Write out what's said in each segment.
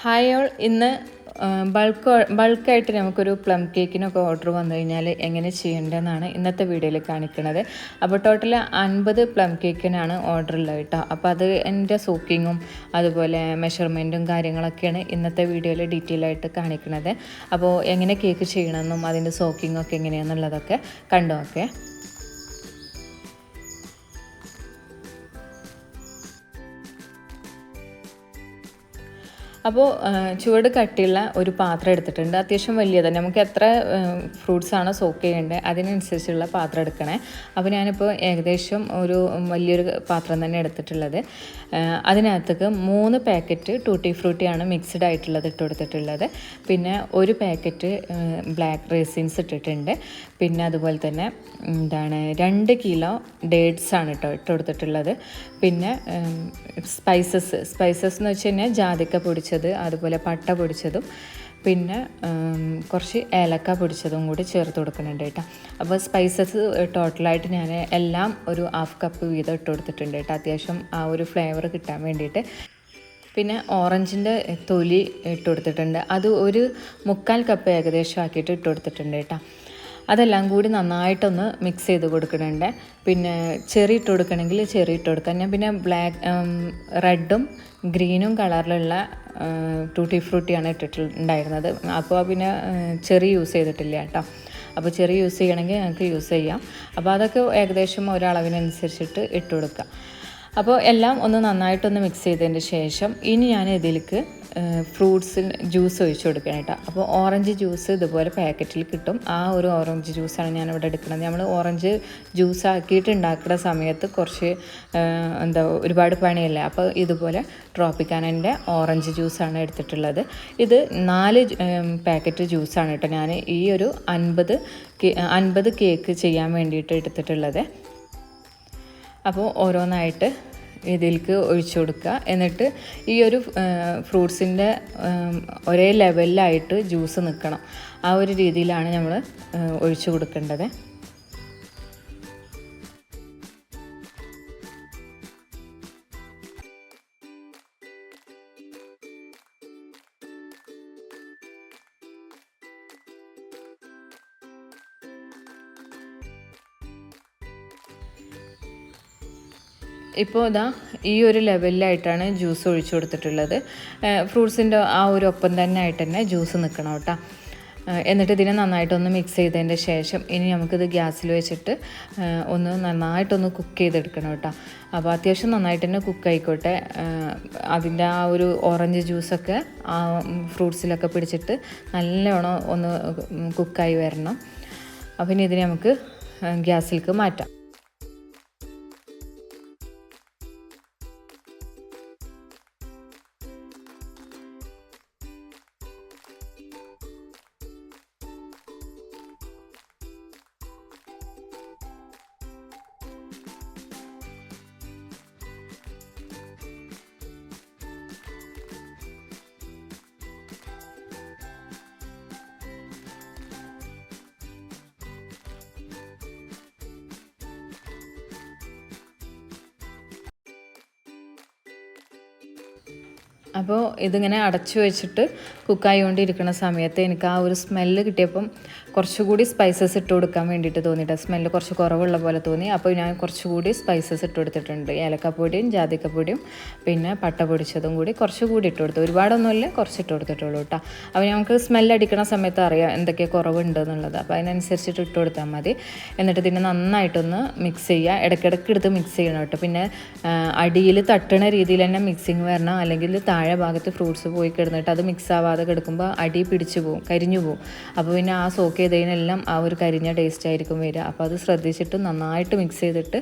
Hi all ഇന്ന് bulk ബൾക്കായിട്ട് നമുക്കൊരു പ്ലം കേക്കിനൊക്കെ ഓർഡർ വന്നു കഴിഞ്ഞാൽ എങ്ങനെ ചെയ്യേണ്ടതെന്നാണ് ഇന്നത്തെ വീഡിയോയിൽ കാണിക്കുന്നത്. അപ്പോൾ ടോട്ടൽ അൻപത് പ്ലം കേക്കിനാണ് ഓർഡർ ഉള്ളത് കേട്ടോ. അപ്പോൾ അത് എന്റെ സൂക്കിങ്ങും അതുപോലെ മെഷർമെന്റും കാര്യങ്ങളൊക്കെയാണ് ഇന്നത്തെ വീഡിയോയിൽ ഡീറ്റെയിൽ ആയിട്ട് കാണിക്കുന്നത്. അപ്പോൾ എങ്ങനെ കേക്ക് ചെയ്യണമെന്നും അതിന്റെ സോക്കിങ്ങൊക്കെ എങ്ങനെയാണെന്നുള്ളതൊക്കെ കണ്ടു നോക്കേ അപ്പോൾ ചുവട് കട്ടിയുള്ള ഒരു പാത്രം എടുത്തിട്ടുണ്ട്. അത്യാവശ്യം വലിയത് നമുക്ക് എത്ര ഫ്രൂട്ട്സ് ആണോ സോക്ക് ചെയ്യേണ്ടത് അതിനനുസരിച്ചുള്ള പാത്രം എടുക്കണേ. അപ്പോൾ ഞാനിപ്പോൾ ഏകദേശം ഒരു വലിയൊരു പാത്രം തന്നെ എടുത്തിട്ടുള്ളത്. അതിനകത്തേക്ക് മൂന്ന് പാക്കറ്റ് ടൂട്ടി ഫ്രൂട്ടിയാണ് മിക്സ്ഡ് ആയിട്ടുള്ളത് ഇട്ട് കൊടുത്തിട്ടുള്ളത്. പിന്നെ ഒരു പാക്കറ്റ് ബ്ലാക്ക് റേസിൻസ് ഇട്ടിട്ടുണ്ട്. പിന്നെ അതുപോലെ തന്നെ എന്താണ് രണ്ട് കിലോ ഡേറ്റ്സ് ആണ് കേട്ടോ ഇട്ട് കൊടുത്തിട്ടുള്ളത്. പിന്നെ സ്പൈസസ് സ്പൈസസ് എന്ന് വെച്ച് കഴിഞ്ഞാൽ ജാതിക്ക പൊടിച്ചത് അതുപോലെ പട്ട പൊടിച്ചതും പിന്നെ കുറച്ച് ഏലക്ക പൊടിച്ചതും കൂടി ചേർത്ത് കൊടുക്കുന്നുണ്ട് കേട്ടോ. അപ്പോൾ സ്പൈസസ് ടോട്ടലായിട്ട് ഞാൻ എല്ലാം ഒരു ഹാഫ് കപ്പ് വീതം ഇട്ട് കൊടുത്തിട്ടുണ്ട് കേട്ടോ. അത്യാവശ്യം ആ ഒരു ഫ്ലേവർ കിട്ടാൻ വേണ്ടിയിട്ട്. പിന്നെ ഓറഞ്ചിന്റെ തൊലി ഇട്ട് കൊടുത്തിട്ടുണ്ട്. അത് ഒരു മുക്കാൽ കപ്പ് ഏകദേശം ആക്കിയിട്ട് ഇട്ട് കൊടുത്തിട്ടുണ്ട് കേട്ടോ. അതെല്ലാം കൂടി നന്നായിട്ടൊന്ന് മിക്സ് ചെയ്ത് കൊടുക്കുന്നുണ്ട്. പിന്നെ ചെറി ഇട്ട് കൊടുക്കണമെങ്കിൽ ചെറി ഇട്ട് കൊടുക്കാം. ഞാൻ പിന്നെ ബ്ലാക്ക് റെഡും ഗ്രീനും കളറിലുള്ള ടൂട്ടി ഫ്രൂട്ടിയാണ് ഇട്ടിട്ടുണ്ടായിരുന്നത്. അപ്പോൾ പിന്നെ ചെറി യൂസ് ചെയ്തിട്ടില്ല കേട്ടോ. അപ്പോൾ ചെറി യൂസ് ചെയ്യണമെങ്കിൽ ഞങ്ങൾക്ക് യൂസ് ചെയ്യാം. അപ്പോൾ അതൊക്കെ ഏകദേശം ഒരളവിനനുസരിച്ചിട്ട് ഇട്ട് കൊടുക്കുക അപ്പോൾ എല്ലാം ഒന്ന് നന്നായിട്ടൊന്ന് മിക്സ് ചെയ്തതിന് ശേഷം ഇനി ഞാൻ ഇതിലേക്ക് ഫ്രൂട്ട്സ് ജ്യൂസ് ഒഴിച്ചു കൊടുക്കണം കേട്ടോ. അപ്പോൾ ഓറഞ്ച് ജ്യൂസ് ഇതുപോലെ പാക്കറ്റിൽ കിട്ടും. ആ ഒരു ഓറഞ്ച് ജ്യൂസാണ് ഞാൻ ഇവിടെ എടുക്കുന്നത്. നമ്മൾ ഓറഞ്ച് ജ്യൂസ് ആക്കിയിട്ട് ഉണ്ടാക്കുന്ന സമയത്ത് കുറച്ച് എന്താ ഒരുപാട് പണിയല്ലേ? അപ്പോൾ ഇതുപോലെ ട്രോപ്പിക്കാനന്റെ ഓറഞ്ച് ജ്യൂസാണ് എടുത്തിട്ടുള്ളത്. ഇത് നാല് പാക്കറ്റ് ജ്യൂസാണ് കേട്ടോ ഞാൻ ഈ ഒരു അൻപത് അൻപത് കേക്ക് ചെയ്യാൻ വേണ്ടിയിട്ട് എടുത്തിട്ടുള്ളത്. അപ്പോൾ ഓരോന്നായിട്ട് ഇതിലേക്ക് ഒഴിച്ചു കൊടുക്കുക. എന്നിട്ട് ഈ ഒരു ഫ്രൂട്ട്സിന്റെ ഒരേ ലെവലിലായിട്ട് ജ്യൂസ് നിൽക്കണം. ആ ഒരു രീതിയിലാണ് നമ്മൾ ഒഴിച്ചു കൊടുക്കേണ്ടത്. ഇപ്പോൾ ഇതാ ഈ ഒരു ലെവലിലായിട്ടാണ് ജ്യൂസ് ഒഴിച്ചു കൊടുത്തിട്ടുള്ളത്. ഫ്രൂട്ട്സിന്റെ ആ ഒരു ഒപ്പം തന്നെ ആയിട്ട് തന്നെ ജ്യൂസ് നിൽക്കണം കേട്ടോ. എന്നിട്ട് ഇതിനെ നന്നായിട്ടൊന്ന് മിക്സ് ചെയ്തതിന്റെ ശേഷം ഇനി നമുക്കിത് ഗ്യാസിൽ വെച്ചിട്ട് ഒന്ന് നന്നായിട്ടൊന്ന് കുക്ക് ചെയ്തെടുക്കണം കേട്ടോ. അപ്പോൾ അത്യാവശ്യം നന്നായിട്ട് തന്നെ കുക്ക് ആയിക്കോട്ടെ. അതിന്റെ ആ ഒരു ഓറഞ്ച് ജ്യൂസൊക്കെ ആ ഫ്രൂട്ട്സിലൊക്കെ പിടിച്ചിട്ട് നല്ലവണ്ണം ഒന്ന് കുക്കായി വരണം. അപ്പം ഇനി ഇതിനെ നമുക്ക് ഗ്യാസിലേക്ക് മാറ്റാം. അപ്പോൾ ഇതിങ്ങനെ അടച്ചു വെച്ചിട്ട് കുക്കായിക്കൊണ്ടിരിക്കുന്ന സമയത്ത് എനിക്ക് ആ ഒരു സ്മെല്ല് കിട്ടിയപ്പം കുറച്ചുകൂടി സ്പൈസസ് ഇട്ട് കൊടുക്കാൻ വേണ്ടിയിട്ട് തോന്നിയിട്ട്. സ്മെല്ല് കുറച്ച് കുറവുള്ള പോലെ തോന്നി. അപ്പോൾ ഞാൻ കുറച്ചുകൂടി സ്പൈസസ് ഇട്ട് കൊടുത്തിട്ടുണ്ട്. ഏലക്കപ്പൊടിയും ജാതിക്കപ്പൊടിയും പിന്നെ പട്ട പൊടിച്ചതും കൂടി കുറച്ചുകൂടി ഇട്ട് കൊടുത്തു. ഒരുപാടൊന്നുമില്ല കുറച്ച് ഇട്ട് കൊടുത്തിട്ടുള്ളൂ കേട്ടോ അപ്പോൾ നമുക്ക് സ്മെല്ല് അടിക്കുന്ന സമയത്ത് അറിയാം എന്തൊക്കെ കുറവുണ്ട് എന്നുള്ളത് അപ്പോൾ അതിനനുസരിച്ചിട്ട് ഇട്ട് കൊടുത്താൽ മതി. എന്നിട്ട് ഇതിനെ നന്നായിട്ടൊന്ന് മിക്സ് ചെയ്യുക. ഇടയ്ക്കിടയ്ക്ക് എടുത്ത് മിക്സ് ചെയ്യണം കേട്ടോ പിന്നെ അടിയിൽ തട്ടണ രീതിയിൽ തന്നെ മിക്സിങ് വരണം. അല്ലെങ്കിൽ താഴെ ഭാഗത്ത് ഫ്രൂട്ട്സ് പോയി കിടന്നിട്ട് അത് മിക്സ് ആവാതെ കിടക്കുമ്പോൾ അടി പിടിച്ചു പോകും കരിഞ്ഞു പോകും അപ്പോൾ പിന്നെ ആ സോക്ക് ചെയ്തതിനെല്ലാം ആ ഒരു കരിഞ്ഞ ടേസ്റ്റ് ആയിരിക്കും വരിക. അപ്പോൾ അത് ശ്രദ്ധിച്ചിട്ട് നന്നായിട്ട് മിക്സ് ചെയ്തിട്ട്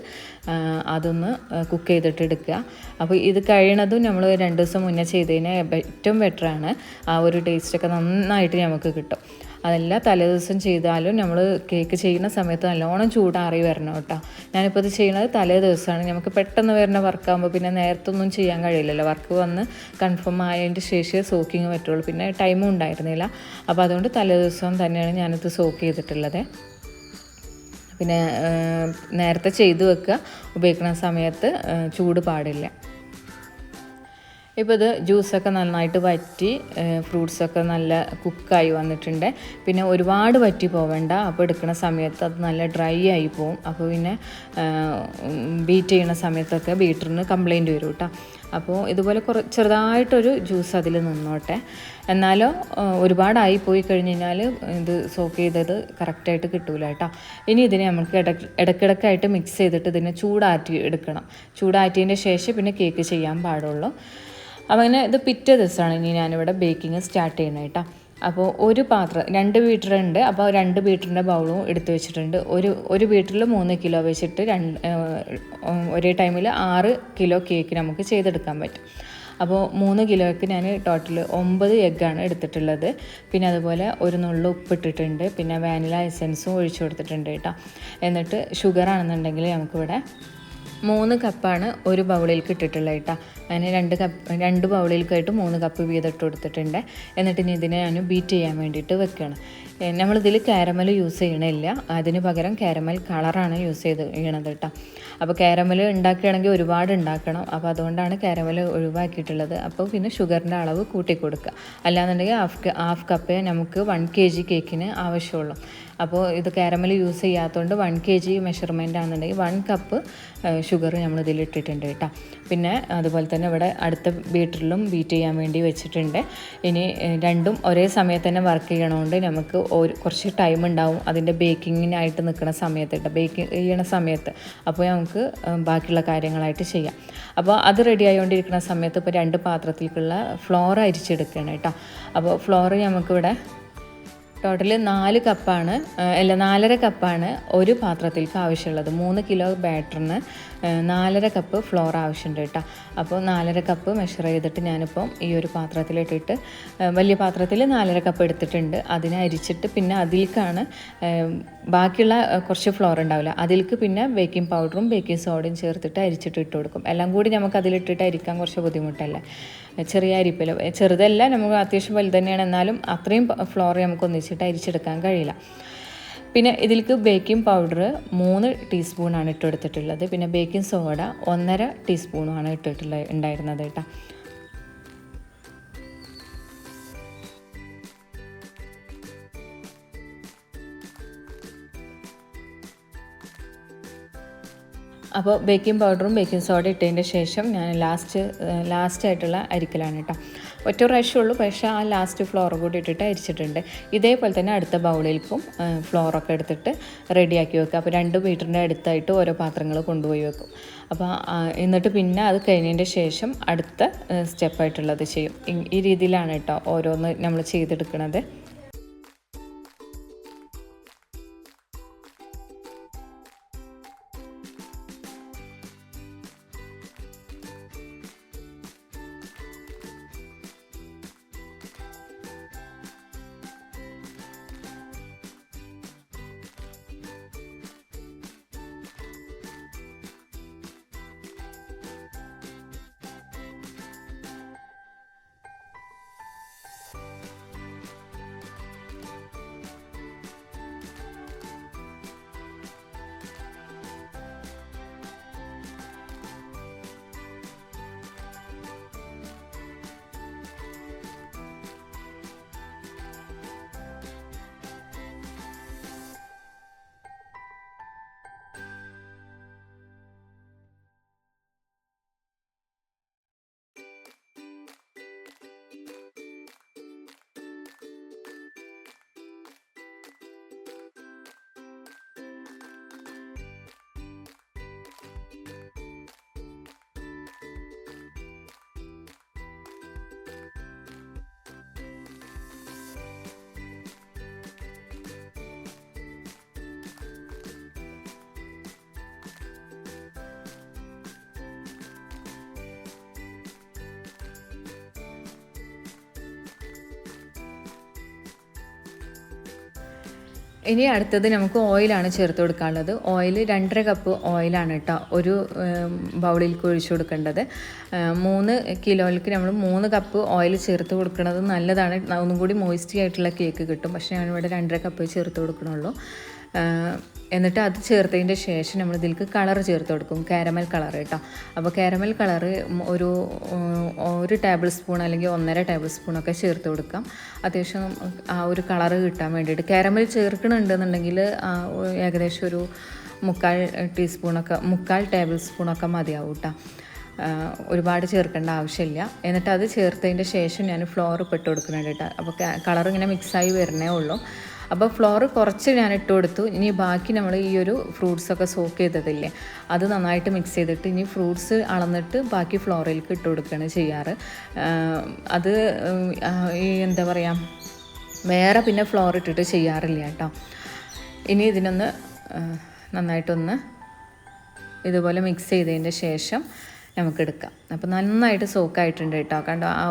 അതൊന്ന് കുക്ക് ചെയ്തിട്ട് എടുക്കുക. അപ്പോൾ ഇത് കഴിയണതും നമ്മൾ രണ്ട് ദിവസം മുന്നേ ചെയ്തതിന് ഏറ്റവും ബെറ്ററാണ് ആ ഒരു ടേസ്റ്റൊക്കെ നന്നായിട്ട് നമുക്ക് കിട്ടും. അതല്ല തലേദിവസം ചെയ്താലും നമ്മൾ കേക്ക് ചെയ്യുന്ന സമയത്ത് നല്ലോണം ചൂടാറി വരണം കേട്ടോ. ഞാനിപ്പോൾ ഇത് ചെയ്യുന്നത് തലേ ദിവസമാണ്. നമുക്ക് പെട്ടെന്ന് വരുന്ന വർക്കാകുമ്പോൾ പിന്നെ നേരത്തെ ഒന്നും ചെയ്യാൻ കഴിയില്ലല്ലോ. വർക്ക് വന്ന് കൺഫേം ആയതിന്റെ ശേഷമേ സോക്കിങ് പറ്റുള്ളൂ. പിന്നെ ടൈമും ഉണ്ടായിരുന്നില്ല. അപ്പോൾ അതുകൊണ്ട് തലേ ദിവസം തന്നെയാണ് ഞാനിത് സോക്ക് ചെയ്തിട്ടുള്ളത്. പിന്നെ നേരത്തെ ചെയ്തു വെക്കുക. ഉപയോഗിക്കുന്ന സമയത്ത് ചൂട് പാടില്ല. ഇപ്പോൾ ഇത് ജ്യൂസൊക്കെ നന്നായിട്ട് വറ്റി ഫ്രൂട്ട്സൊക്കെ നല്ല കുക്കായി വന്നിട്ടുണ്ട്. പിന്നെ ഒരുപാട് വറ്റി പോവേണ്ട. അപ്പോൾ എടുക്കുന്ന സമയത്ത് അത് നല്ല ഡ്രൈ ആയി പോവും. അപ്പോൾ പിന്നെ ബീറ്റ് ചെയ്യുന്ന സമയത്തൊക്കെ ബീറ്ററിന് കംപ്ലൈന്റ് വരും കേട്ടോ അപ്പോൾ ഇതുപോലെ കുറ ചെറുതായിട്ടൊരു ജ്യൂസ് അതിൽ നിന്നോട്ടെ. എന്നാലോ ഒരുപാടായി പോയി കഴിഞ്ഞ് കഴിഞ്ഞാൽ ഇത് സോക്ക് ചെയ്തത് കറക്റ്റായിട്ട് കിട്ടൂല കേട്ടോ ഇനി ഇതിനെ നമുക്ക് ഇട ഇടയ്ക്കിടയ്ക്കായിട്ട് മിക്സ് ചെയ്തിട്ട് ഇതിനെ ചൂടാറ്റി എടുക്കണം. ചൂടാറ്റിയതിന്റെ ശേഷം പിന്നെ കേക്ക് ചെയ്യാൻ പാടുള്ളൂ. അങ്ങനെ ഇത് പിറ്റേ ദിവസമാണ് ഇനി ഞാനിവിടെ ബേക്കിംഗ് സ്റ്റാർട്ട് ചെയ്യുന്നത് കേട്ടോ. അപ്പോൾ ഒരു പാത്രം രണ്ട് ബീറ്ററുണ്ട് അപ്പോൾ രണ്ട് ബീറ്ററിന്റെ ബൗളും എടുത്തു വെച്ചിട്ടുണ്ട്. ഒരു ഒരു ബീറ്ററിൽ മൂന്ന് കിലോ വെച്ചിട്ട് രണ്ട് ഒരേ ടൈമിൽ ആറ് കിലോ കേക്ക് നമുക്ക് ചെയ്തെടുക്കാൻ പറ്റും. അപ്പോൾ മൂന്ന് കിലോയ്ക്ക് ഞാൻ ടോട്ടൽ ഒമ്പത് എഗ്ഗാണ് എടുത്തിട്ടുള്ളത്. പിന്നെ അതുപോലെ ഒരു നുള്ളു ഉപ്പിട്ടിട്ടുണ്ട് പിന്നെ വാനില എസെൻസും ഒഴിച്ചു കൊടുത്തിട്ടുണ്ട് കേട്ടോ. എന്നിട്ട് ഷുഗർ ആണെന്നുണ്ടെങ്കിൽ നമുക്കിവിടെ മൂന്ന് കപ്പാണ് ഒരു ബൗളിലേക്ക് ഇട്ടിട്ടുള്ളത് കേട്ടോ. അതിന് രണ്ട് കപ്പ് രണ്ട് ബൗളിലേക്കായിട്ട് മൂന്ന് കപ്പ് വീതം ഇട്ട് കൊടുത്തിട്ടുണ്ട് എന്നിട്ട് ഇനി ഇതിനെ ഞാൻ ബീറ്റ് ചെയ്യാൻ വേണ്ടിയിട്ട് വെക്കുകയാണ്. നമ്മളിതിൽ കാരമൽ യൂസ് ചെയ്യണില്ല. അതിന് പകരം കാരമൽ കളറാണ് യൂസ് ചെയ്ത് ചെയ്യണത് കേട്ടോ. അപ്പോൾ കാരമൽ ഉണ്ടാക്കുകയാണെങ്കിൽ ഒരുപാട് ഉണ്ടാക്കണം. അപ്പോൾ അതുകൊണ്ടാണ് കാരമൽ ഒഴിവാക്കിയിട്ടുള്ളത്. അപ്പോൾ പിന്നെ ഷുഗറിന്റെ അളവ് കൂട്ടി കൊടുക്കുക അല്ലാന്നുണ്ടെങ്കിൽ ഹാഫ് ഹാഫ് കപ്പേ നമുക്ക് വൺ കെ ജി കേക്കിന് ആവശ്യമുള്ളൂ. അപ്പോൾ ഇത് കാരമൽ യൂസ് ചെയ്യാത്തതുകൊണ്ട് വൺ കെ ജി മെഷർമെന്റ് ആണെന്നുണ്ടെങ്കിൽ വൺ കപ്പ് ഷുഗർ നമ്മൾ ഇതിൽ ഇട്ടിട്ടുണ്ട് കേട്ടോ. പിന്നെ അതുപോലെ തന്നെ ഇവിടെ അടുത്ത ബീറ്ററിലും ബീറ്റ് ചെയ്യാൻ വേണ്ടി വെച്ചിട്ടുണ്ട്. ഇനി രണ്ടും ഒരേ സമയത്ത് തന്നെ വർക്ക് ചെയ്യണതുകൊണ്ട് നമുക്ക് ഒരു കുറച്ച് ടൈം ഉണ്ടാവും അതിന്റെ ബേക്കിങ്ങിനായിട്ട് നിൽക്കുന്ന സമയത്ത് കേട്ടോ. ബേക്കിംഗ് ചെയ്യണ സമയത്ത്. അപ്പോൾ നമുക്ക് ബാക്കിയുള്ള കാര്യങ്ങളായിട്ട് ചെയ്യാം. അപ്പോൾ അത് റെഡി ആയിക്കൊണ്ടിരിക്കുന്ന സമയത്ത് ഇപ്പോൾ രണ്ട് പാത്രത്തിലേക്കുള്ള ഫ്ലോർ അരിച്ചെടുക്കുകയാണ് കേട്ടോ. അപ്പോൾ ഫ്ലോർ നമുക്കിവിടെ ടോട്ടൽ നാല് കപ്പാണ് അല്ല നാലര കപ്പാണ് ഒരു പാത്രത്തിലേക്ക് ആവശ്യമുള്ളത്. മൂന്ന് കിലോ ബാറ്ററിന് നാലര കപ്പ് ഫ്ലോർ ആവശ്യമുണ്ട് കേട്ടോ. അപ്പോൾ നാലര കപ്പ് മെഷർ ചെയ്തിട്ട് ഞാനിപ്പം ഈ ഒരു പാത്രത്തിലിട്ടിട്ട് വലിയ പാത്രത്തിൽ നാലര കപ്പ് എടുത്തിട്ടുണ്ട്. അതിനെ അരിച്ചിട്ട് പിന്നെ അതിൽക്കാണ് ബാക്കിയുള്ള കുറച്ച് ഫ്ലോർ ഉണ്ടാവില്ല. അതിൽക്ക് പിന്നെ ബേക്കിംഗ് പൗഡറും ബേക്കിംഗ് സോഡയും ചേർത്തിട്ട് അരിച്ചിട്ട് ഇട്ട് കൊടുക്കും. എല്ലാം കൂടി നമുക്ക് അതിലിട്ടിട്ട് അരിക്കാൻ കുറച്ച് ബുദ്ധിമുട്ടല്ലേ? ചെറിയ അരിപ്പിൽ. ചെറുതല്ല നമുക്ക് അത്യാവശ്യം വലുതന്നെയാണ് എന്നാലും അത്രയും ഫ്ലോർ നമുക്ക് ഒന്നിച്ചിട്ട് അരിച്ചെടുക്കാൻ കഴിയില്ല. പിന്നെ ഇതിലേക്ക് ബേക്കിംഗ് പൗഡർ മൂന്ന് ടീസ്പൂണാണ് ഇട്ട് കൊടുത്തിട്ടുള്ളത് പിന്നെ ബേക്കിംഗ് സോഡ ഒന്നര ടീസ്പൂണുമാണ് ഇട്ടിട്ടുള്ളത് ഉണ്ടായിരുന്നത് കേട്ടോ. അപ്പോൾ ബേക്കിംഗ് പൗഡറും ബേക്കിംഗ് സോഡ ഇട്ടതിന്റെ ശേഷം ഞാൻ ലാസ്റ്റ് ലാസ്റ്റ് ആയിട്ടുള്ള അരിക്കലാണ് കേട്ടോ. ഒറ്റ പ്രാവശ്യമേ ഉള്ളൂ പക്ഷേ ആ ലാസ്റ്റ് ഫ്ലോർ കൂടി ഇട്ടിട്ട് അരിച്ചിട്ടുണ്ട്. ഇതേപോലെ തന്നെ അടുത്ത ബൗളിലേക്കും ഫ്ലോറൊക്കെ എടുത്തിട്ട് റെഡിയാക്കി വെക്കുക അപ്പോൾ രണ്ട് മീറ്ററിന്റെ അടുത്തായിട്ട് ഓരോ പാത്രങ്ങൾ കൊണ്ടുപോയി വെക്കും. അപ്പോൾ എന്നിട്ട് പിന്നെ അത് കഴിഞ്ഞതിന്റെ ശേഷം അടുത്ത സ്റ്റെപ്പായിട്ടുള്ളത് ചെയ്യും. ഈ രീതിയിലാണ് കേട്ടോ ഓരോന്ന് നമ്മൾ ചെയ്തെടുക്കുന്നത് ഇനി അടുത്തത് നമുക്ക് ഓയിലാണ് ചേർത്ത് കൊടുക്കാനുള്ളത്. ഓയിൽ രണ്ടര കപ്പ് ഓയിലാണ് കേട്ടോ ഒരു ബൗളിലേക്ക് ഒഴിച്ചു കൊടുക്കേണ്ടത്. മൂന്ന് കിലോയിലേക്ക് നമ്മൾ മൂന്ന് കപ്പ് ഓയിൽ ചേർത്ത് കൊടുക്കുന്നത് നല്ലതാണ്. ഒന്നും കൂടി മോയിസ്റ്റി ആയിട്ടുള്ള കേക്ക് കിട്ടും. പക്ഷേ ഞാനിവിടെ രണ്ടര കപ്പ് ചേർത്ത് കൊടുക്കണുള്ളൂ. എന്നിട്ട് അത് ചേർത്തതിന്റെ ശേഷം നമ്മൾ ഇതിലേക്ക് കളർ ചേർത്ത് കൊടുക്കും. കാരമൽ കളർ കേട്ടോ. അപ്പോൾ കാരമൽ കളർ ഒരു ഒരു ടേബിൾ സ്പൂൺ അല്ലെങ്കിൽ ഒന്നര ടേബിൾ സ്പൂണൊക്കെ ചേർത്ത് കൊടുക്കാം. അത്യാവശ്യം ആ ഒരു കളർ കിട്ടാൻ വേണ്ടിയിട്ട്. കാരമൽ ചേർക്കണുണ്ടെന്നുണ്ടെങ്കിൽ ഏകദേശം ഒരു മുക്കാൽ ടീസ്പൂണൊക്കെ മുക്കാൽ ടേബിൾ സ്പൂണൊക്കെ മതിയാവും കേട്ടോ. ഒരുപാട് ചേർക്കേണ്ട ആവശ്യമില്ല. എന്നിട്ട് അത് ചേർത്തതിന്റെ ശേഷം ഞാൻ ഫ്ലോർ പെട്ട് കൊടുക്കുന്നുണ്ട് കേട്ടോ. അപ്പോൾ കളർ ഇങ്ങനെ മിക്സായി വരണേ ഉള്ളൂ. അപ്പോൾ ഫ്ലോർ കുറച്ച് ഞാൻ ഇട്ട് കൊടുത്തു. ഇനി ബാക്കി നമ്മൾ ഈ ഒരു ഫ്രൂട്ട്സൊക്കെ സോക്ക് ചെയ്തതില്ലേ അത് നന്നായിട്ട് മിക്സ് ചെയ്തിട്ട് ഇനി ഫ്രൂട്ട്സ് അളന്നിട്ട് ബാക്കി ഫ്ലോറിലേക്ക് ഇട്ട് കൊടുക്കുകയാണ് ചെയ്യാറ്. അത് ഈ എന്താ പറയുക വേറെ പിന്നെ ഫ്ലോർ ഇട്ടിട്ട് ചെയ്യാറില്ല കേട്ടോ. ഇനി ഇതിനൊന്ന് നന്നായിട്ടൊന്ന് ഇതുപോലെ മിക്സ് ചെയ്തതിന്റെ ശേഷം നമുക്ക് എടുക്കാം അപ്പോൾ നന്നായിട്ട് സോക്കായിട്ടുണ്ട് കേട്ടോ. കണ്ടോ ആ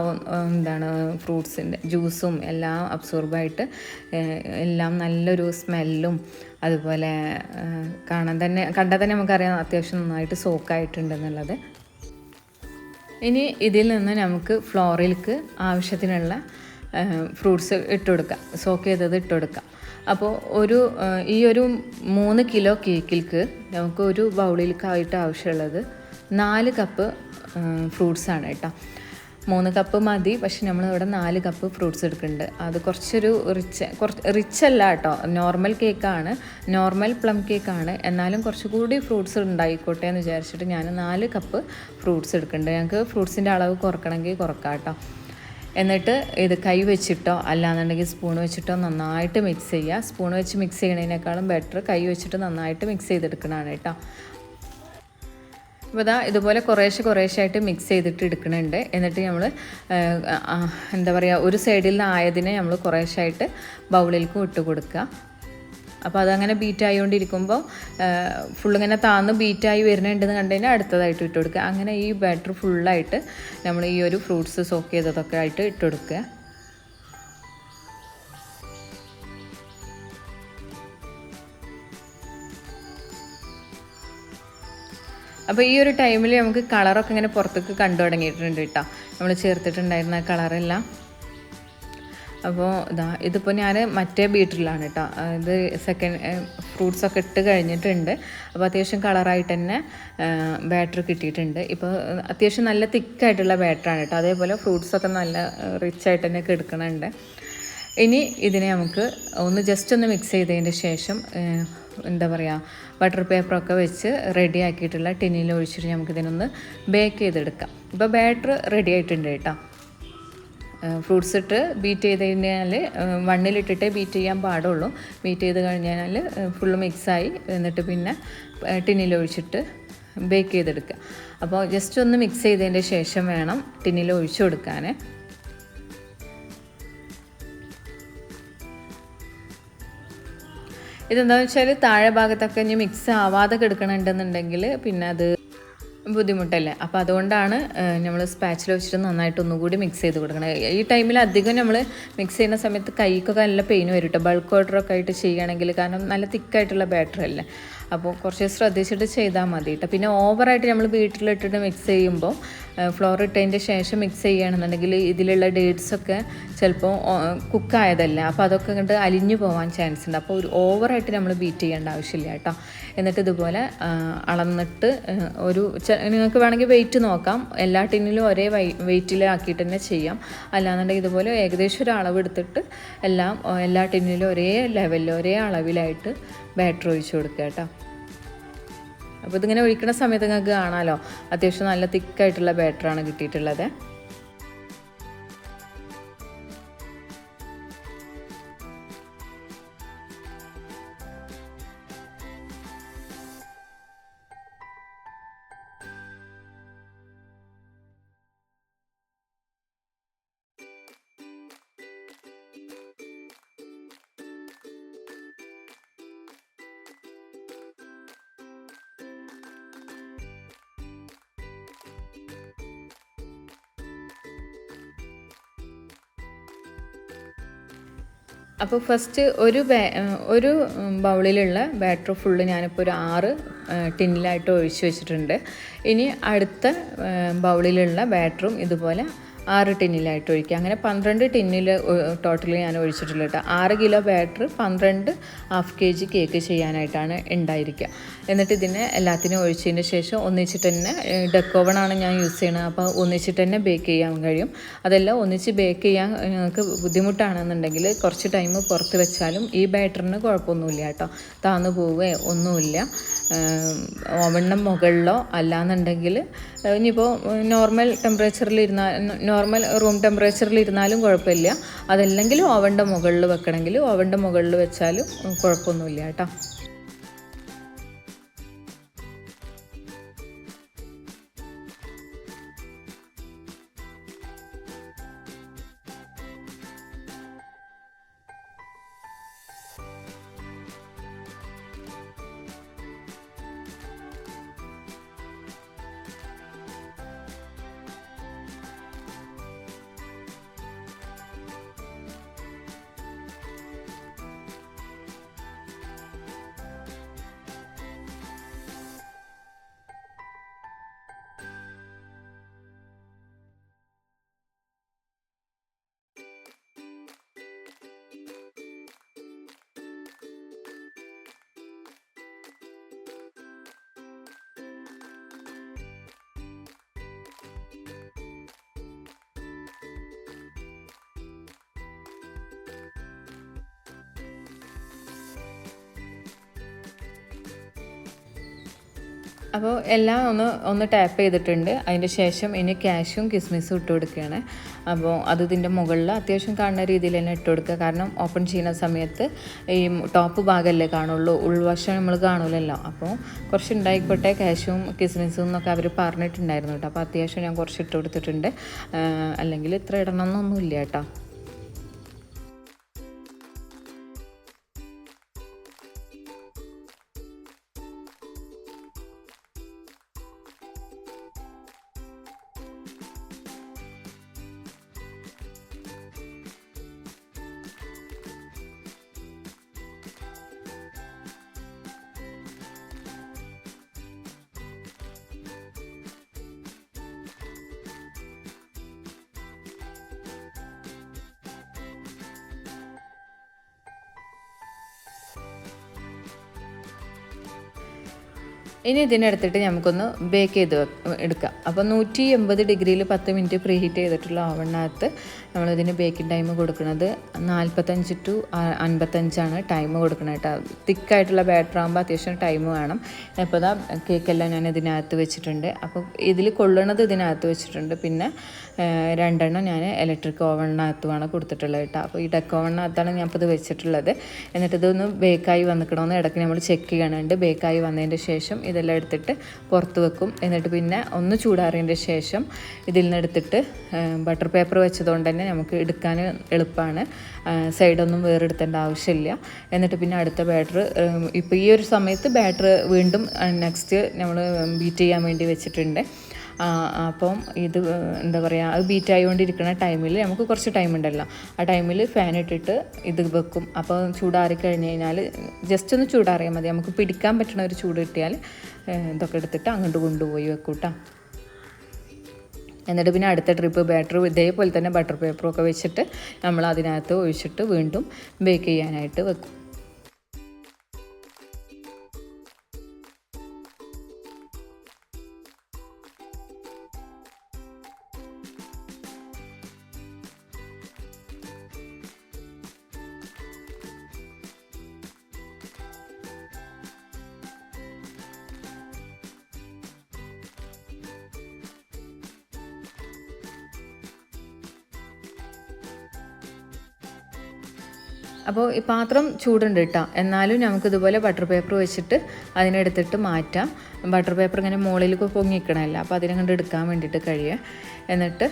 എന്താണ് ഫ്രൂട്ട്സിന്റെ ജ്യൂസും എല്ലാം അബ്സോർബായിട്ട് എല്ലാം നല്ലൊരു സ്മെല്ലും അതുപോലെ കാണാൻ തന്നെ കണ്ടാൽ തന്നെ നമുക്കറിയാം അത്യാവശ്യം നന്നായിട്ട് സോക്കായിട്ടുണ്ടെന്നുള്ളത് ഇനി ഇതിൽ നിന്ന് നമുക്ക് ഫ്ലോറിൽക്ക് ആവശ്യത്തിനുള്ള ഫ്രൂട്ട്സ് ഇട്ട് കൊടുക്കാം. സോക്ക് ചെയ്തത് ഇട്ട് കൊടുക്കാം. അപ്പോൾ ഒരു ഈ ഒരു മൂന്ന് കിലോ കേക്കിൽക്ക് നമുക്ക് ഒരു ബൗളിൽക്കായിട്ട് ആവശ്യമുള്ളത് നാല് കപ്പ് ഫ്രൂട്ട്സാണ് കേട്ടോ. മൂന്ന് കപ്പ് മതി പക്ഷെ നമ്മൾ ഇവിടെ നാല് കപ്പ് ഫ്രൂട്ട്സ് എടുക്കുന്നുണ്ട്. അത് കുറച്ചൊരു റിച്ച് കുറച്ച് റിച്ച് അല്ല കേട്ടോ. നോർമൽ കേക്കാണ് നോർമൽ പ്ലം കേക്കാണ് എന്നാലും കുറച്ചുകൂടി ഫ്രൂട്ട്സ് ഉണ്ടായിക്കോട്ടെ എന്ന് വിചാരിച്ചിട്ട് ഞാൻ നാല് കപ്പ് ഫ്രൂട്ട്സ് എടുക്കുന്നുണ്ട്. ഞങ്ങൾക്ക് ഫ്രൂട്ട്സിന്റെ അളവ് കുറക്കണമെങ്കിൽ കുറക്കാം കേട്ടോ. എന്നിട്ട് ഇത് കൈ വെച്ചിട്ടോ അല്ലാന്നുണ്ടെങ്കിൽ സ്പൂൺ വെച്ചിട്ടോ നന്നായിട്ട് മിക്സ് ചെയ്യുക. സ്പൂൺ വെച്ച് മിക്സ് ചെയ്യണതിനേക്കാളും ബെറ്റർ കൈ വെച്ചിട്ട് നന്നായിട്ട് മിക്സ് ചെയ്തെടുക്കണതാണ് കേട്ടോ. അപ്പോൾ ഇതാ ഇതുപോലെ കുറേശ്ശെ ആയിട്ട് മിക്സ് ചെയ്തിട്ട് എടുക്കുന്നുണ്ട് എന്നിട്ട് നമ്മൾ എന്താ പറയുക ഒരു സൈഡിൽ നിന്ന് ആയതിനെ നമ്മൾ കുറേശ്ശായിട്ട് ബൗളിലേക്ക് ഇട്ട് കൊടുക്കുക അപ്പോൾ അതങ്ങനെ ബീറ്റ് ആയിക്കൊണ്ടിരിക്കുമ്പോൾ ഫുള്ളിങ്ങനെ താന്ന് ബീറ്റായി വരുന്നുണ്ടെന്ന് കണ്ടു അടുത്തതായിട്ട് ഇട്ട് കൊടുക്കുക അങ്ങനെ ഈ ബാറ്റർ ഫുള്ളായിട്ട് നമ്മൾ ഈ ഒരു ഫ്രൂട്ട്സ് സോക്ക് ചെയ്തതൊക്കെ ആയിട്ട് ഇട്ട് കൊടുക്കുക അപ്പോൾ ഈ ഒരു ടൈമിൽ നമുക്ക് കളറൊക്കെ ഇങ്ങനെ പുറത്തേക്ക് കണ്ടു തുടങ്ങിയിട്ടുണ്ട് കേട്ടോ. നമ്മൾ ചേർത്തിട്ടുണ്ടായിരുന്ന കളറെല്ലാം അപ്പോൾ ഇതാ ഇതിപ്പോൾ ഞാൻ മറ്റേ ബീറ്ററിലാണ് കേട്ടോ. ഇത് സെക്കൻഡ് ഫ്രൂട്ട്സൊക്കെ ഇട്ട് കഴിഞ്ഞിട്ടുണ്ട്. അപ്പോൾ അത്യാവശ്യം കളറായിട്ട് തന്നെ ബാറ്റർ കിട്ടിയിട്ടുണ്ട്. ഇപ്പോൾ അത്യാവശ്യം നല്ല തിക്കായിട്ടുള്ള ബാറ്ററാണ് കേട്ടോ. അതേപോലെ ഫ്രൂട്ട്സൊക്കെ നല്ല റിച്ച് ആയിട്ട് തന്നെ കെടുക്കണുണ്ട് ഇനി ഇതിനെ നമുക്ക് ഒന്ന് ജസ്റ്റ് ഒന്ന് മിക്സ് ചെയ്തതിന്റെ ശേഷം എന്താ പറയുക ബട്ടർ പേപ്പറൊക്കെ വെച്ച് റെഡി ആക്കിയിട്ടുള്ള ടിന്നിൽ ഒഴിച്ചിട്ട് നമുക്കിതിനൊന്ന് ബേക്ക് ചെയ്തെടുക്കാം. ഇപ്പോൾ ബാറ്റർ റെഡി ആയിട്ടുണ്ട് കേട്ടോ. ഫ്രൂട്ട്സ് ഇട്ട് ബീറ്റ് ചെയ്ത് കഴിഞ്ഞാൽ മണ്ണിലിട്ടിട്ടേ ബീറ്റ് ചെയ്യാൻ പാടുള്ളൂ. ബീറ്റ് ചെയ്ത് കഴിഞ്ഞാൽ ഫുള്ള് മിക്സായി എന്നിട്ട് പിന്നെ ടിന്നിൽ ഒഴിച്ചിട്ട് ബേക്ക് ചെയ്തെടുക്കുക. അപ്പോൾ ജസ്റ്റ് ഒന്ന് മിക്സ് ചെയ്തതിന്റെ ശേഷം വേണം ടിന്നിൽ ഒഴിച്ചു കൊടുക്കാൻ. ഇതെന്താണെന്ന് വെച്ചാൽ താഴെ ഭാഗത്തൊക്കെ ഇനി മിക്സ് ആവാതെ കിടക്കണുണ്ടെന്നുണ്ടെങ്കിൽ പിന്നെ അത് ബുദ്ധിമുട്ടല്ലേ? അപ്പോൾ അതുകൊണ്ടാണ് നമ്മൾ സ്പാച്ചിൽ വെച്ചിട്ട് നന്നായിട്ട് ഒന്നുകൂടി മിക്സ് ചെയ്ത് കൊടുക്കണം. ഈ ടൈമിൽ അധികം നമ്മൾ മിക്സ് ചെയ്യുന്ന സമയത്ത് കൈക്കൊക്കെ നല്ല പെയിൻ വരും കേട്ടോ ബൾക്ക് ഓർഡറൊക്കെ ആയിട്ട് ചെയ്യുകയാണെങ്കിൽ കാരണം നല്ല തിക്കായിട്ടുള്ള ബാറ്ററി അല്ലേ? അപ്പോൾ കുറച്ച് ശ്രദ്ധിച്ചിട്ട് ചെയ്താൽ മതി കേട്ടോ. പിന്നെ ഓവറായിട്ട് നമ്മൾ വീട്ടിലിട്ടിട്ട് മിക്സ് ചെയ്യുമ്പോൾ ഫ്ലോർ ഇട്ടതിന്റെ ശേഷം മിക്സ് ചെയ്യുകയാണെന്നുണ്ടെങ്കിൽ ഇതിലുള്ള ഡേറ്റ്സൊക്കെ ചിലപ്പോൾ കുക്കായതല്ല അപ്പോൾ അതൊക്കെ കണ്ട് അലിഞ്ഞു പോകാൻ ചാൻസ് ഉണ്ട്. അപ്പോൾ ഒരു ഓവറായിട്ട് നമ്മൾ ബീറ്റ് ചെയ്യേണ്ട ആവശ്യമില്ല കേട്ടോ. എന്നിട്ട് ഇതുപോലെ അളന്നിട്ട് ഒരു നിങ്ങൾക്ക് വേണമെങ്കിൽ വെയിറ്റ് നോക്കാം. എല്ലാ ടിന്നിലും ഒരേ വെയിറ്റിലാക്കിയിട്ട് തന്നെ ചെയ്യാം. അല്ലാന്നുണ്ടെങ്കിൽ ഇതുപോലെ ഏകദേശം ഒരു അളവെടുത്തിട്ട് എല്ലാം എല്ലാ ടിന്നിലും ഒരേ ലെവലിൽ ഒരേ അളവിലായിട്ട് ബാറ്റർ ഒഴിച്ച് കൊടുക്കുക കേട്ടോ. അപ്പോൾ ഇതിങ്ങനെ ഒഴിക്കുന്ന സമയത്ത് നിങ്ങൾക്ക് കാണാമല്ലോ അത്യാവശ്യം നല്ല തിക്കായിട്ടുള്ള ബാറ്ററാണ് കിട്ടിയിട്ടുള്ളത്. അപ്പോൾ ഫസ്റ്റ് ഒരു ഒരു ബൗളിലുള്ള ബാറ്റർ ഫുള്ള് ഞാനിപ്പോൾ ഒരു ആറ് ടിന്നിലായിട്ട് ഒഴിച്ച് വെച്ചിട്ടുണ്ട്. ഇനി അടുത്ത ബൗളിലുള്ള ബാറ്ററും ഇതുപോലെ ആറ് ടിന്നിലായിട്ട് ഒഴിക്കുക. അങ്ങനെ പന്ത്രണ്ട് ടിന്നിൽ ടോട്ടൽ ഞാൻ ഒഴിച്ചിട്ടുള്ള കേട്ടോ ആറ് കിലോ ബാറ്റർ പന്ത്രണ്ട് ഹാഫ് കെ ജി കേക്ക് ചെയ്യാനായിട്ടാണ് ഉണ്ടായിരിക്കുക എന്നിട്ട് ഇതിനെ എല്ലാത്തിനും ഒഴിച്ചതിന് ശേഷം ഒന്നിച്ചിട്ട് തന്നെ ഡെക്കോവണാണ് ഞാൻ യൂസ് ചെയ്യുന്നത് അപ്പോൾ ഒന്നിച്ചിട്ട് തന്നെ ബേക്ക് ചെയ്യാൻ കഴിയും. അതെല്ലാം ഒന്നിച്ച് ബേക്ക് ചെയ്യാൻ നിങ്ങൾക്ക് ബുദ്ധിമുട്ടാണെന്നുണ്ടെങ്കിൽ കുറച്ച് ടൈം പുറത്ത് വെച്ചാലും ഈ ബാറ്ററിന് കുഴപ്പമൊന്നുമില്ല കേട്ടോ താന്നു പോവുകയോ ഒന്നുമില്ല. ഓവണ്ണം മുകളിലോ അല്ലാന്നുണ്ടെങ്കിൽ ഇനിയിപ്പോൾ നോർമൽ ടെമ്പറേച്ചറിൽ ഇരുന്നാൽ നോർമൽ റൂം ടെമ്പറേച്ചറിൽ ഇരുന്നാലും കുഴപ്പമില്ല. അതല്ലെങ്കിൽ ഓവന്റെ മുകളിൽ വെക്കണമെങ്കിൽ ഓവന്റെ മുകളിൽ വെച്ചാലും കുഴപ്പമൊന്നുമില്ല കേട്ടോ. അപ്പോൾ എല്ലാം ഒന്ന് ഒന്ന് ടാപ്പ് ചെയ്തിട്ടുണ്ട്. അതിന്റെ ശേഷം ഇനി ക്യാഷും കിസ്മിസും ഇട്ട് കൊടുക്കുകയാണ്. അപ്പോൾ അത് ഇതിന്റെ മുകളിൽ അത്യാവശ്യം കാണുന്ന രീതിയിൽ തന്നെ ഇട്ട് കൊടുക്കുക. കാരണം ഓപ്പൺ ചെയ്യുന്ന സമയത്ത് ഈ ടോപ്പ് ഭാഗമല്ലേ കാണുള്ളൂ. ഉൾവശം നമ്മൾ കാണൂലല്ലോ. അപ്പോൾ കുറച്ച് ഉണ്ടായിക്കോട്ടെ ക്യാഷും കിസ്മിസും എന്നൊക്കെ അവർ പറഞ്ഞിട്ടുണ്ടായിരുന്നു കേട്ടോ. അപ്പോൾ അത്യാവശ്യം ഞാൻ കുറച്ച് ഇട്ട് കൊടുത്തിട്ടുണ്ട്. അല്ലെങ്കിൽ ഇത്ര ഇടണമെന്നൊന്നുമില്ല കേട്ടോ. ഇനി ഇതിനെടുത്തിട്ട് നമുക്കൊന്ന് ബേക്ക് ചെയ്ത് എടുക്കാം. അപ്പോൾ നൂറ്റി എൺപത് ഡിഗ്രിയിൽ പത്ത് മിനിറ്റ് പ്രീ ഹീറ്റ് ചെയ്തിട്ടുള്ള ഓവണിനകത്ത് നമ്മളിതിന് ബേക്കിംഗ് ടൈം കൊടുക്കുന്നത് നാൽപ്പത്തഞ്ച് ടു അൻപത്തഞ്ചാണ് ടൈം കൊടുക്കുന്നത് കേട്ടോ. തിക്കായിട്ടുള്ള ബാറ്റർ ആകുമ്പോൾ അത്യാവശ്യം ടൈം വേണം. ഇപ്പോൾ കേക്കെല്ലാം ഞാൻ ഇതിനകത്ത് വെച്ചിട്ടുണ്ട്. അപ്പോൾ ഇതിൽ കൊള്ളണത് ഇതിനകത്ത് വെച്ചിട്ടുണ്ട്. പിന്നെ രണ്ടെണ്ണം ഞാൻ ഇലക്ട്രിക് ഓവണിനകത്തുമാണ് കൊടുത്തിട്ടുള്ളത് കേട്ടോ. അപ്പോൾ ഈ ഡെക്ക് ഓവണിനകത്താണ് ഞാൻ ഇപ്പോൾ ഇത് വെച്ചിട്ടുള്ളത്. എന്നിട്ട് ഇതൊന്ന് ബേക്കായി വന്നിക്കണമെന്ന് ഇടയ്ക്ക് നമ്മൾ ചെക്ക് ചെയ്യണുണ്ട്. ബേക്കായി വന്നതിന്റെ ശേഷം ഇതെല്ലാം എടുത്തിട്ട് പുറത്ത് വെക്കും. എന്നിട്ട് പിന്നെ ഒന്ന് ചൂടാറിയതിന്റെ ശേഷം ഇതിൽ നിന്ന് എടുത്തിട്ട് ബട്ടർ പേപ്പർ വെച്ചതുകൊണ്ട് തന്നെ നമുക്ക് എടുക്കാൻ എളുപ്പമാണ്. സൈഡൊന്നും വേറെടുത്തേണ്ട ആവശ്യമില്ല. എന്നിട്ട് പിന്നെ അടുത്ത ബാറ്റർ ഇപ്പോൾ ഈ ഒരു സമയത്ത് ബാറ്റർ വീണ്ടും നെക്സ്റ്റ് നമ്മൾ ബീറ്റ് ചെയ്യാൻ വേണ്ടി വെച്ചിട്ടുണ്ട്. അപ്പം ഇത് എന്താ പറയുക അത് ബീറ്റ് ആയിക്കൊണ്ടിരിക്കുന്ന ടൈമിൽ നമുക്ക് കുറച്ച് ടൈം ഉണ്ടല്ലോ. ആ ടൈമിൽ ഫാൻ ഇട്ടിട്ട് ഇത് വെക്കും. അപ്പോൾ ചൂടാറി കഴിഞ്ഞ് കഴിഞ്ഞാൽ ജസ്റ്റ് ഒന്ന് ചൂടാറിയാൽ മതി. നമുക്ക് പിടിക്കാൻ പറ്റുന്ന ഒരു ചൂട് കിട്ടിയാൽ ഇതൊക്കെ എടുത്തിട്ട് അങ്ങോട്ട് കൊണ്ടുപോയി വെക്കൂട്ടാ എന്നിട്ട് പിന്നെ അടുത്ത ട്രിപ്പ് ബാറ്റർ ഇതേപോലെ തന്നെ ബട്ടർ പേപ്പറൊക്കെ വെച്ചിട്ട് നമ്മൾ അതിനകത്ത് ഒഴിച്ചിട്ട് വീണ്ടും ബേക്ക് ചെയ്യാനായിട്ട് വെക്കും. അപ്പോൾ ഈ പാത്രം ചൂടുണ്ട് കേട്ടോ എന്നാലും നമുക്കിതുപോലെ ബട്ടർ പേപ്പർ വെച്ചിട്ട് അതിനെടുത്തിട്ട് മാറ്റാം. ബട്ടർ പേപ്പർ ഇങ്ങനെ മുകളിലേക്ക് പൊങ്ങിക്കണമല്ല അപ്പോൾ അതിനെ കണ്ട് എടുക്കാൻ വേണ്ടിയിട്ട് കഴിയുക എന്നിട്ട്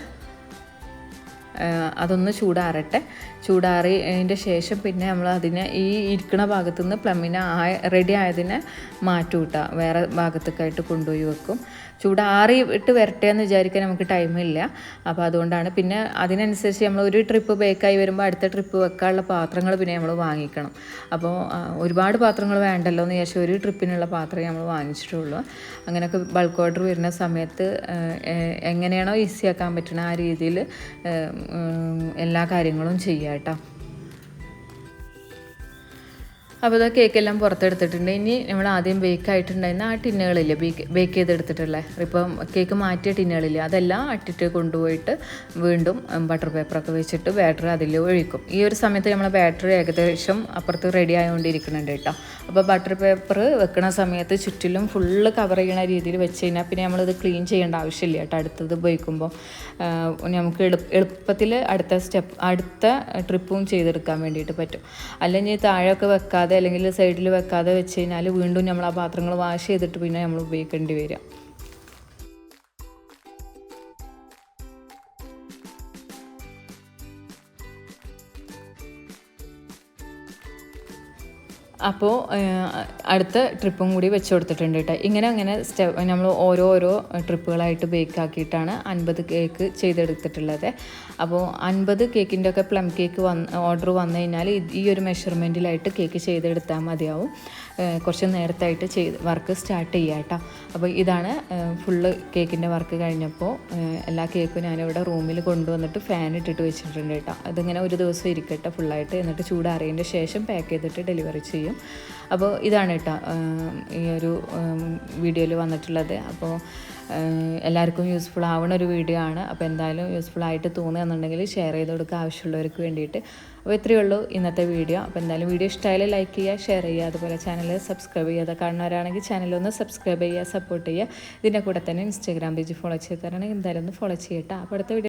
അതൊന്ന് ചൂടാറട്ടെ. ചൂടാറിയതിന്റെ ശേഷം പിന്നെ നമ്മൾ അതിനെ ഈ ഇരിക്കുന്ന ഭാഗത്തു നിന്ന് പ്ലമ്മിനെ ആയ റെഡി ആയതിനെ മാറ്റി വിട്ടുക വേറെ ഭാഗത്തേക്കായിട്ട് കൊണ്ടുപോയി വെക്കും. ചൂടാറി ഇട്ട് വരട്ടെ എന്ന് വിചാരിക്കാൻ നമുക്ക് ടൈമില്ല അപ്പോൾ അതുകൊണ്ടാണ് പിന്നെ അതിനനുസരിച്ച് നമ്മൾ ഒരു ട്രിപ്പ് ബേക്കായി വരുമ്പോൾ അടുത്ത ട്രിപ്പ് വെക്കാനുള്ള പാത്രങ്ങൾ പിന്നെ നമ്മൾ വാങ്ങിക്കണം. അപ്പോൾ ഒരുപാട് പാത്രങ്ങൾ വേണ്ടല്ലോ എന്ന് വിചാരിച്ചാൽ ഒരു ട്രിപ്പിനുള്ള പാത്രമേ നമ്മൾ വാങ്ങിച്ചിട്ടുള്ളൂ. അങ്ങനെയൊക്കെ ബൾക്ക് ഓർഡർ വരുന്ന സമയത്ത് എങ്ങനെയാണോ ഈസി ആക്കാൻ പറ്റുന്ന ആ രീതിയിൽ എല്ലാ കാര്യങ്ങളും ചെയ്യാം കേട്ടോ. അപ്പോൾ ഇതാ കേക്കെല്ലാം പുറത്തെടുത്തിട്ടുണ്ട്. ഇനി നമ്മൾ ആദ്യം ബേക്ക് ആയിട്ടുണ്ടായിരുന്ന ആ ടിന്നുകളില്ലേ ബേക്ക് ബേക്ക് ചെയ്തെടുത്തിട്ടുള്ള ഇപ്പം കേക്ക് മാറ്റിയ ടിന്നുകളില്ലേ അതെല്ലാം അട്ടിട്ട് കൊണ്ടുപോയിട്ട് വീണ്ടും ബട്ടർ പേപ്പറൊക്കെ വെച്ചിട്ട് ബാറ്ററി അതിൽ ഒഴിക്കും. ഈ ഒരു സമയത്ത് നമ്മൾ ബാറ്ററി ഏകദേശം അപ്പുറത്ത് റെഡി ആയിക്കൊണ്ടിരിക്കുന്നുണ്ട് കേട്ടോ. അപ്പോൾ ബട്ടർ പേപ്പർ വെക്കുന്ന സമയത്ത് ചുറ്റിലും ഫുള്ള് കവർ ചെയ്യുന്ന രീതിയിൽ വെച്ച് കഴിഞ്ഞാൽ പിന്നെ നമ്മളിത് ക്ലീൻ ചെയ്യേണ്ട ആവശ്യമില്ല കേട്ടോ. അടുത്തത് ഉപയോഗിക്കുമ്പോൾ നമുക്ക് എളുപ്പത്തിൽ അടുത്ത സ്റ്റെപ്പ് അടുത്ത ട്രിപ്പും ചെയ്തെടുക്കാൻ വേണ്ടിയിട്ട് പറ്റും. അല്ലെങ്കിൽ താഴെയൊക്കെ വെക്കാതെ അല്ലെങ്കിൽ സൈഡിൽ വെക്കാതെ വെച്ച് കഴിഞ്ഞാൽ വീണ്ടും നമ്മൾ ആ പാത്രങ്ങൾ വാഷ് ചെയ്തിട്ട് പിന്നെ നമ്മൾ ഉപയോഗിക്കേണ്ടി വരിക. അപ്പോൾ അടുത്ത ട്രിപ്പും കൂടി വെച്ച് കൊടുത്തിട്ടുണ്ട് കേട്ടോ. ഇങ്ങനെ അങ്ങനെ സ്റ്റെപ്പ് നമ്മൾ ഓരോ ഓരോ ട്രിപ്പുകളായിട്ട് ബേക്ക് ആക്കിയിട്ടാണ് അൻപത് കേക്ക് ചെയ്തെടുത്തിട്ടുള്ളത്. അപ്പോൾ അൻപത് കേക്കിന്റെ ഒക്കെ പ്ലം കേക്ക് വന്ന് ഓർഡർ വന്നു കഴിഞ്ഞാൽ ഈ ഒരു മെഷർമെന്റിലായിട്ട് കേക്ക് ചെയ്തെടുത്താൽ മതിയാവും. കുറച്ച് നേരത്തായിട്ട് ചെയ്ത് വർക്ക് സ്റ്റാർട്ട് ചെയ്യുക കേട്ടോ അപ്പോൾ ഇതാണ് ഫുള്ള് കേക്കിന്റെ വർക്ക് കഴിഞ്ഞപ്പോൾ എല്ലാ കേക്കും ഞാനിവിടെ റൂമിൽ കൊണ്ടുവന്നിട്ട് ഫാൻ ഇട്ടിട്ട് വെച്ചിട്ടുണ്ട് കേട്ടോ അതിങ്ങനെ ഒരു ദിവസം ഇരിക്കട്ടെ ഫുള്ളായിട്ട്. എന്നിട്ട് ചൂടാറിയതിന്റെ ശേഷം പാക്ക് ചെയ്തിട്ട് ഡെലിവറി ചെയ്യും. അപ്പോൾ ഇതാണ് കേട്ടോ ഈ ഒരു വീഡിയോയിൽ വന്നിട്ടുള്ളത്. അപ്പോൾ എല്ലാവർക്കും യൂസ്ഫുൾ ആവുന്ന ഒരു വീഡിയോ ആണ്. അപ്പോൾ എന്തായാലും യൂസ്ഫുൾ ആയിട്ട് തോന്നുകയെന്നുണ്ടെങ്കിൽ ഷെയർ ചെയ്ത് കൊടുക്കുക ആവശ്യമുള്ളവർക്ക് വേണ്ടിയിട്ട്. അപ്പോൾ ഇത്രയേ ഉള്ളൂ ഇന്നത്തെ വീഡിയോ. അപ്പോൾ എന്തായാലും വീഡിയോ ഇഷ്ടമായാലും ലൈക്ക് ചെയ്യുക ഷെയർ ചെയ്യുക. അതുപോലെ ചാനൽ സബ്സ്ക്രൈബ് ചെയ്യാതെ കാണുന്നവരാണെങ്കിൽ ചാനലൊന്ന് സബ്സ്ക്രൈബ് ചെയ്യുക സപ്പോർട്ട് ചെയ്യുക. ഇതിന്റെ കൂടെ തന്നെ ഇൻസ്റ്റാഗ്രാം പേജ് ഫോളോ ചെയ്ത് തരാണെങ്കിൽ എന്തായാലും ഒന്ന് ഫോളോ ചെയ്യട്ടെ. അപ്പോൾ അടുത്ത വീഡിയോ